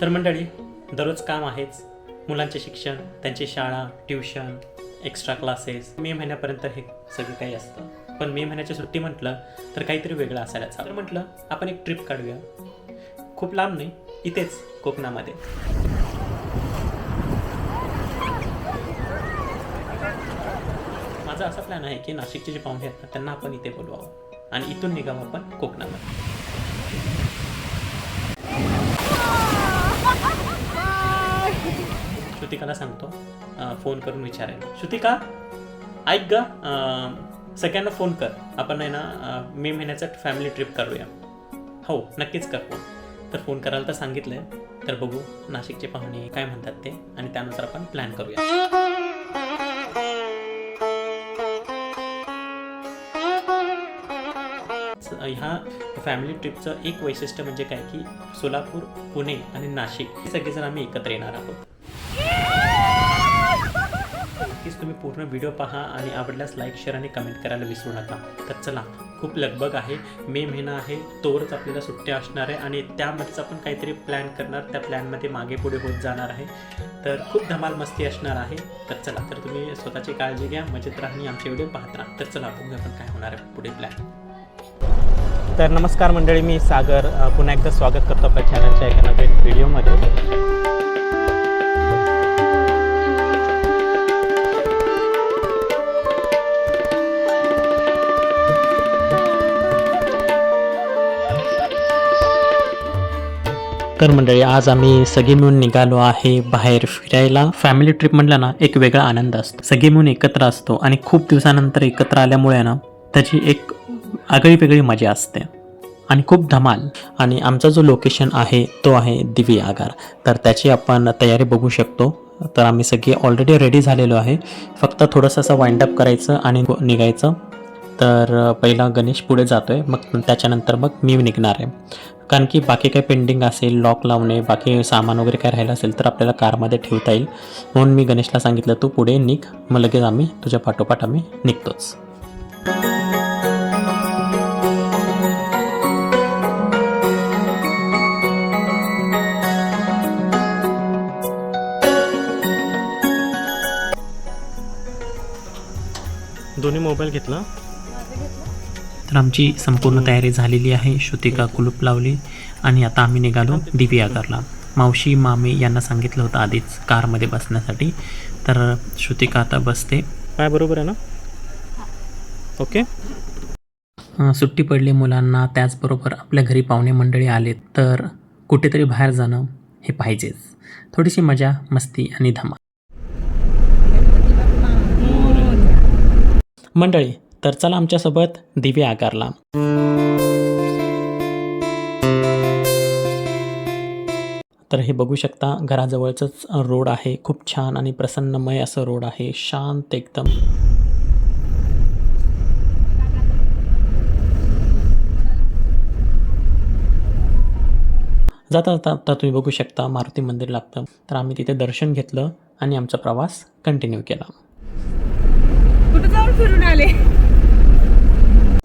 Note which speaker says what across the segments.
Speaker 1: तर मंडळी दररोज काम आहेच. मुलांचे शिक्षण त्यांची शाळा ट्युशन एक्स्ट्रा क्लासेस मे महिन्यापर्यंत हे सगळं काही असतं. पण मे महिन्याची सुट्टी म्हटलं तर काहीतरी वेगळं असायलाच हवं. तर म्हटलं आपण एक ट्रिप काढूया. खूप लांब नाही इथेच कोकणामध्ये. माझा असा प्लॅन आहे की नाशिकचे जे पाहुणे आहेत ना त्यांना आपण इथे बोलवावं. आणि इथून निघावं आपण कोकणामध्ये. श्रुतिकाला सांगतो. फोन करून विचारायला श्रुतिका ऐक ग सगळ्यांना फोन कर. आपण आहे ना मे महिन्याचा फॅमिली ट्रिप करूया हो नक्कीच कर फोन तर फोन करायला तर सांगितलंय. तर बघू नाशिकचे पाहुणे काय म्हणतात ते आणि त्यानुसार आपण प्लॅन करूया. ह्या फॅमिली ट्रिपचं एक वैशिष्ट्य म्हणजे काय की सोलापूर पुणे आणि नाशिक हे सगळेजण आम्ही एकत्र येणार आहोत. नक्कीच तुम्ही पूर्ण व्हिडिओ पहा आणि आवडल्यास लाईक शेअर आणि कमेंट करायला विसरू नका. तर चला खूप लगबग आहे. मे महिना आहे तोवरच आपल्याला सुट्ट्या असणार आहे आणि त्यामध्येच आपण काहीतरी प्लॅन करणार. त्या प्लॅनमध्ये मागे पुढे होत जाणार आहे. तर खूप धमाल मस्ती असणार आहे. तर चला तर तुम्ही स्वतःची काळजी घ्या मजेत राहा आणि आमचे व्हिडिओ पाहत राहा. तर चला बघूया आपण काय होणार आहे पुढे प्लॅन तर नमस्कार मंडळी मी सागर. पुन्हा एकदा स्वागत करतो आपल्या चॅनलच्या एका नवीन व्हिडिओमध्ये तर मंडळी आज आम्ही सगळे मिळून निघालो आहे बाहेर फिरायला. फॅमिली ट्रिप म्हटलं ना एक वेगळा आनंद असतो. सगळे मिळून एकत्र असतो आणि खूप दिवसानंतर एकत्र आल्यामुळे ना त्याची एक आगळी वेगळी मजा असते आणि खूप धमाल. आणि आमचा जो लोकेशन आहे तो आहे दिवी आगार. तर त्याची आपण तयारी बघू शकतो. तर आम्ही सगळे ऑलरेडी रेडी झालेलो आहे. फक्त थोडंसं असं वाइंड अप करायचं आणि निघायचं. तर पहिला गणेश पुढे जातो आहे मग त्याच्यानंतर मग मी निघणार आहे. कारण की बाकी काही पेंडिंग असेल लॉक लावणे बाकी सामान वगैरे काय राहिलं असेल तर आपल्याला कारमध्ये ठेवता येईल. म्हणून मी गणेशला सांगितलं तू पुढे निघ. मग लगेच आम्ही तुझ्या पाठोपाठ आम्ही निघतोच. दोन्ही मोबाईल घेतला. तर आमची संपूर्ण तयारी झालेली आहे. श्रुतिका कुलूप लावली आणि आता आम्ही निघालो दिवी आगारला मावशी मामी यांना सांगितलं होतं आधीच कारमध्ये बसण्यासाठी. तर श्रुतिका आता बसते. काय बरोबर आहे ना? ओके. सुट्टी पडली मुलांना. त्याचबरोबर आपल्या घरी पाहुणे मंडळी आले तर कुठेतरी बाहेर जाणं हे पाहिजेच. थोडीशी मजा मस्ती आणि धमाल. मंडळी तर चला आमच्यासोबत दिवे आकारला तर हे बघू शकता घराजवळचंच रोड आहे. खूप छान आणि प्रसन्नमय असं रोड आहे. शांत एकदम. जाता जाता आता तुम्ही बघू शकता मारुती मंदिर लागतं. तर आम्ही तिथे दर्शन घेतलं आणि आमचा प्रवास कंटिन्यू केला
Speaker 2: कुठे जाऊन फिरून आले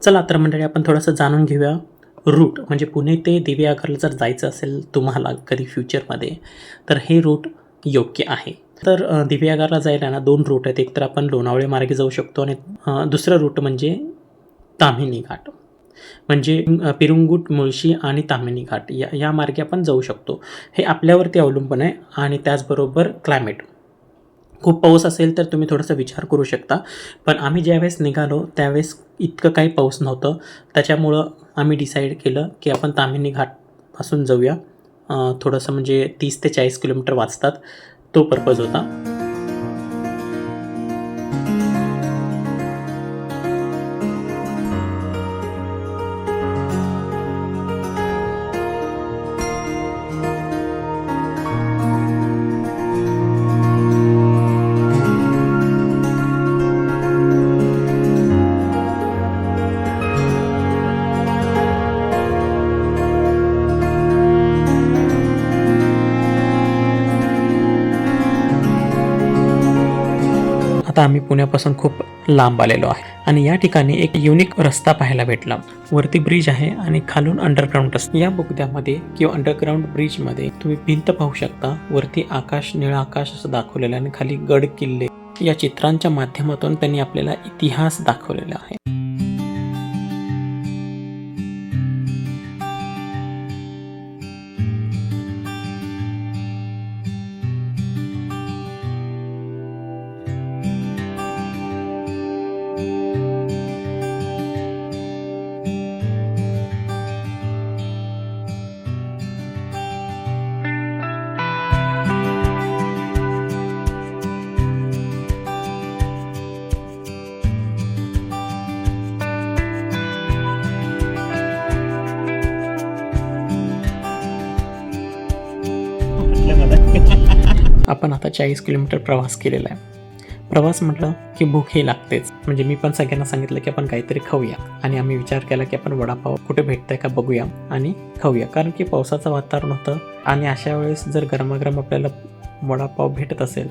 Speaker 1: चला तर मंडळी आपण थोडंसं जाणून घेऊया. रूट म्हणजे पुणे ते दिवे जर जायचं असेल तुम्हाला कधी फ्युचरमध्ये तर हे रूट योग्य आहे. तर अ, जायला ना दोन रूट आहेत. एक तर आपण लोणावळे मार्गे जाऊ शकतो आणि दुसरं रूट म्हणजे ताम्हिणी घाट. म्हणजे पिरुंगूट मुळशी आणि ताम्हिणी घाट या या मार्गे आपण जाऊ शकतो. हे आपल्यावरती अवलंबून आहे आणि त्याचबरोबर क्लायमेट खूप पाऊस असेल तर तुम्ही थोडासा विचार करू शकता. पण आम्ही ज्यावेळेस निघालो त्यावेळेस इतकं काही पाऊस नव्हतं. त्याच्यामुळं आम्ही डिसाईड केलं की आपण तामिनी घाटपासून जाऊया. थोडंसं म्हणजे तीस ते चाळीस किलोमीटर वाचतात. तो पर्पज होता. आता आम्ही पुण्यापासून खूप लांब आलेलो आहे. आणि या ठिकाणी एक युनिक रस्ता पाहायला भेटला. वरती ब्रिज आहे आणि खालून अंडरग्राऊंड रस्ता. या बोगद्यामध्ये किंवा अंडरग्राऊंड ब्रिजमध्ये तुम्ही भिंत पाहू शकता. वरती आकाश निळा आकाश असं दाखवलेलं आहे आणि खाली गड किल्ले. या चित्रांच्या माध्यमातून त्यांनी आपल्याला इतिहास दाखवलेला आहे. आपण आता चाळीस किलोमीटर प्रवास केलेला आहे. प्रवास म्हटलं की भूक ही लागतेच. म्हणजे मी पण सगळ्यांना सांगितलं की आपण काहीतरी खाऊया. आणि आम्ही विचार केला की आपण वडापाव कुठे भेटतंय का बघूया आणि खाऊया. कारण की पावसाचं वातावरण होतं आणि अशा वेळेस जर गरमागरम आपल्याला वडापाव भेटत असेल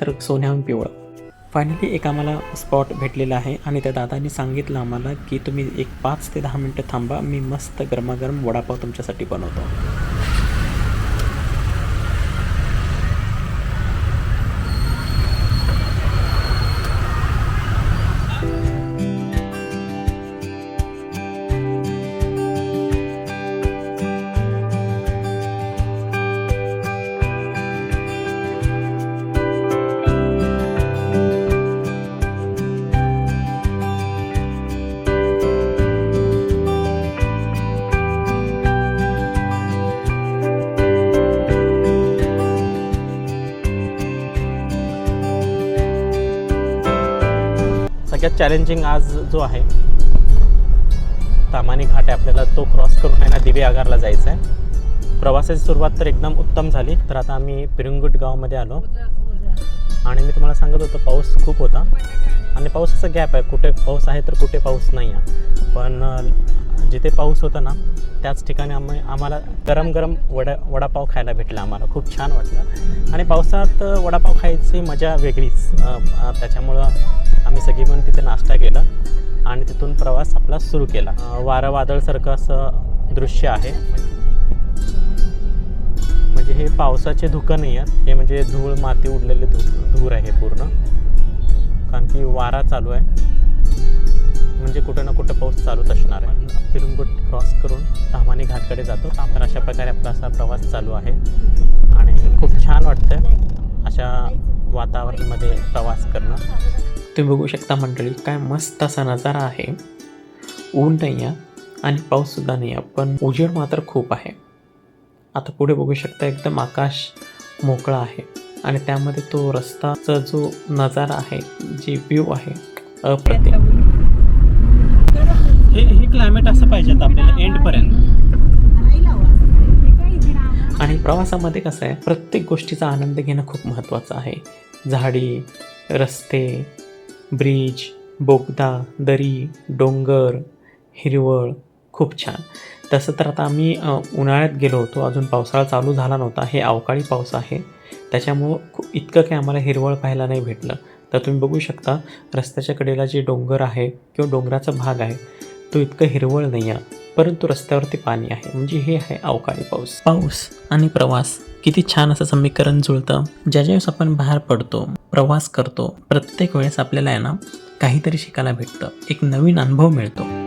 Speaker 1: तर सोन्याहून पिवळं. फायनली एक आम्हाला स्पॉट भेटलेला आहे आणि त्या दादांनी सांगितलं आम्हाला की तुम्ही एक पाच ते दहा मिनटं थांबा मी मस्त गरमागरम वडापाव तुमच्यासाठी बनवतो. सगळ्यात चॅलेंजिंग आज जो आहे तामानी घाट आहे आपल्याला तो क्रॉस करून आहे ना दिवे आगारला जायचं आहे प्रवासाची सुरुवात तर एकदम उत्तम झाली. तर आता आम्ही पिरंगुट गावामध्ये आलो. आणि मी तुम्हाला सांगत होतो पाऊस खूप होता. आणि पावसाचा गॅप आहे. कुठे पाऊस आहे तर कुठे पाऊस नाही आहे पण जिथे पाऊस होता ना त्याच ठिकाणी आम्ही आम्हाला गरम गरम वडा वडापाव खायला भेटला आम्हाला. खूप छान वाटलं. आणि पावसात वडापाव खायची मजा वेगळीच. त्याच्यामुळं आम्ही सगळी मिळून तिथे नाश्ता केला आणि तिथून प्रवास आपला सुरू केला. वारा वारं वादळसारखं असं दृश्य आहे. म्हणजे हे पावसाचे धुकं नाही आहेत. हे म्हणजे धूळ माती उडलेले धू धूर आहे पूर्ण. कारण की वारा चालू आहे. म्हणजे कुठं ना कुठं पाऊस चालूच असणार आहे. पिरुंगुट क्रॉस करून धामानी घाटकडे जातो. तर अशा प्रकारे आपला असा प्रवास चालू आहे. आणि खूप छान वाटतं अशा वातावरणामध्ये प्रवास करणं. तुम्ही बघू शकता मंडळी काय मस्त असा नजारा आहे. ऊन नाही आहे आणि पाऊससुद्धा नाही आहे पण उजेड मात्र खूप आहे. आता पुढे बघू शकता एकदम आकाश मोकळा आहे आणि त्यामध्ये तो रस्ताचा जो नजारा आहे जी व्ह्यू आहे अप्रतिम. हे हे क्लायमेट असं पाहिजे आपल्याला एंडपर्यंत आणि प्रवासामध्ये कसं आहे प्रत्येक गोष्टीचा आनंद घेणं खूप महत्त्वाचं आहे. झाडी रस्ते ब्रिज बोगदा दरी डोंगर हिरवळ खूप छान. तसं तर आता आम्ही उन्हाळ्यात गेलो होतो. अजून पावसाळा चालू झाला नव्हता. हे अवकाळी पाऊस आहे. त्याच्यामुळं खूप इतकं काही आम्हाला हिरवळ पाहायला नाही भेटलं. तर तुम्ही बघू शकता रस्त्याच्या कडेला जे डोंगर आहे किंवा डोंगराचा भाग आहे तो इतकं हिरवळ नाही आहे. परंतु रस्त्यावरती पाणी आहे. म्हणजे हे आहे अवकाळी पाऊस. पाऊस आणि प्रवास. किती छान असं समीकरण जुळतं. ज्या ज्यावेळेस आपण बाहेर पडतो प्रवास करतो प्रत्येक वेळेस आपल्याला आहे ना काहीतरी शिकायला भेटतं. एक नवीन अनुभव मिळतो.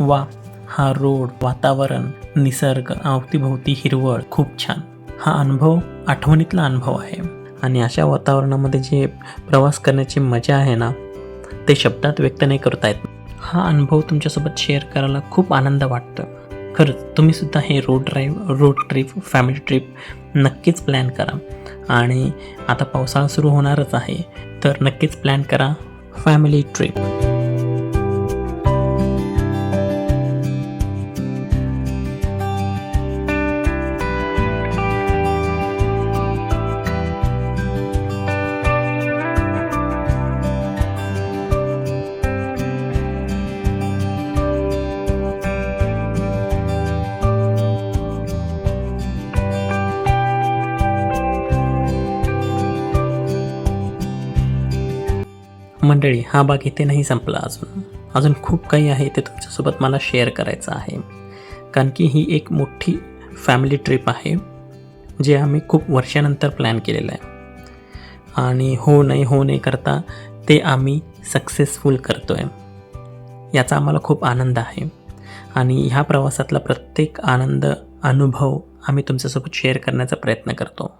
Speaker 1: वा हा रोड वातावरण निसर्ग अवतीभोवती हिरवळ खूप छान. हा अनुभव आठवणीतला अनुभव आहे. आणि अशा वातावरणामध्ये जे प्रवास करण्याची मजा आहे ना ते शब्दात व्यक्त नाही करता येत. हा अनुभव तुमच्यासोबत शेअर करायला खूप आनंद वाटतो. खरंच तुम्हीसुद्धा हे road drive road trip family trip नक्कीच प्लॅन करा. आणि आता पावसाळा सुरू होणारच आहे तर नक्कीच प्लॅन करा फॅमिली ट्रिप. मंडळी हा भाग इथे नाही संपला अजून. अजून खूप काही आहे ते तुमच्यासोबत मला शेअर करायचं आहे. कारण की ही एक मोठी फॅमिली ट्रिप आहे जे आम्ही खूप वर्षानंतर प्लॅन केलेलं आहे. आणि हो नाही हो नाही करता ते आम्ही सक्सेसफुल करतो आहे याचा आम्हाला खूप आनंद आहे. आणि ह्या प्रवासातला प्रत्येक आनंद अनुभव आम्ही तुमच्यासोबत शेअर करण्याचा प्रयत्न करतो.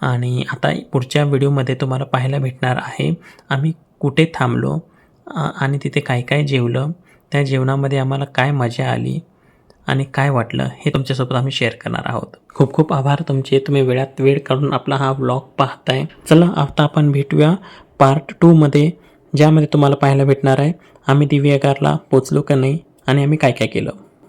Speaker 1: आणि आता पुढच्या व्हिडिओमध्ये तुम्हाला पाहायला भेटणार आहे आम्ही कुठे थांबलो आणि तिथे काय काय जेवलं त्या जेवणामध्ये आम्हाला काय मजा आली आणि काय वाटलं हे तुमच्यासोबत आम्ही शेअर करणार आहोत. खूप खूप आभार तुमचे. तुम्ही वेळात वेळ काढून आपला हा ब्लॉग पाहताय. चला आता आपण भेटूया पार्ट टूमध्ये ज्यामध्ये तुम्हाला पाहायला भेटणार आहे आम्ही दिव्यागारला पोचलो का नाही आणि आम्ही काय काय केलं.